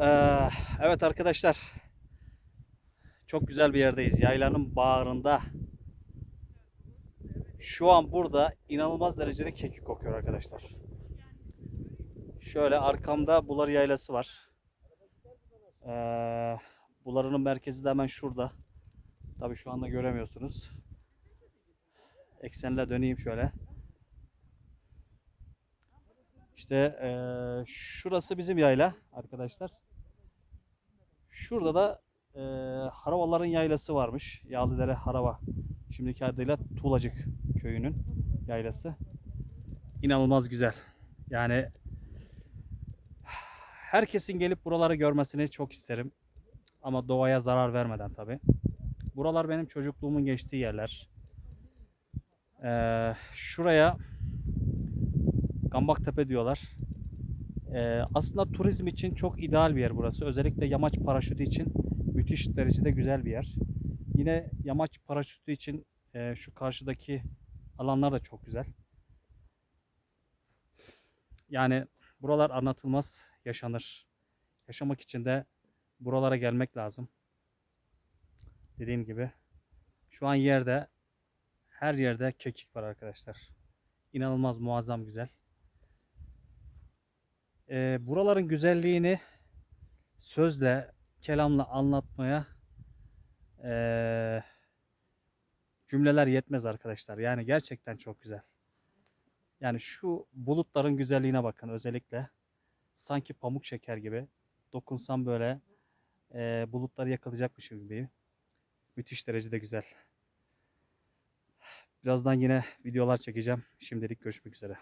Ee, evet arkadaşlar. Çok güzel bir yerdeyiz. Yaylanın bağrında. Şu an burada inanılmaz derecede kekik kokuyor arkadaşlar. Şöyle arkamda Bular Yaylası var. Ee, Buları'nın merkezi de hemen şurada. Tabii şu anda göremiyorsunuz. Eksenle döneyim şöyle. İşte eee, şurası bizim yayla arkadaşlar. Şurada da eee Haravaların yaylası varmış. Yağlıdere Harava. Şimdiki adıyla Tuğlacık köyünün yaylası. İnanılmaz güzel. Yani herkesin gelip buraları görmesini çok isterim. Ama doğaya zarar vermeden tabi. Buralar benim çocukluğumun geçtiği yerler. Eee, şuraya Gambaktepe diyorlar. Ee, aslında turizm için çok ideal bir yer burası. Özellikle yamaç paraşütü için müthiş derecede güzel bir yer. Yine yamaç paraşütü için e, şu karşıdaki alanlar da çok güzel. Yani buralar anlatılmaz yaşanır. Yaşamak için de buralara gelmek lazım. Dediğim gibi şu an yerde her yerde kekik var arkadaşlar. İnanılmaz muazzam güzel. Ee, buraların güzelliğini sözle, kelamla anlatmaya ee, cümleler yetmez arkadaşlar. Yani gerçekten çok güzel. Yani şu bulutların güzelliğine bakın özellikle. Sanki pamuk şeker gibi. Dokunsam böyle ee, bulutları yakalayacakmışım gibi. Müthiş derecede güzel. Birazdan yine videolar çekeceğim. Şimdilik görüşmek üzere.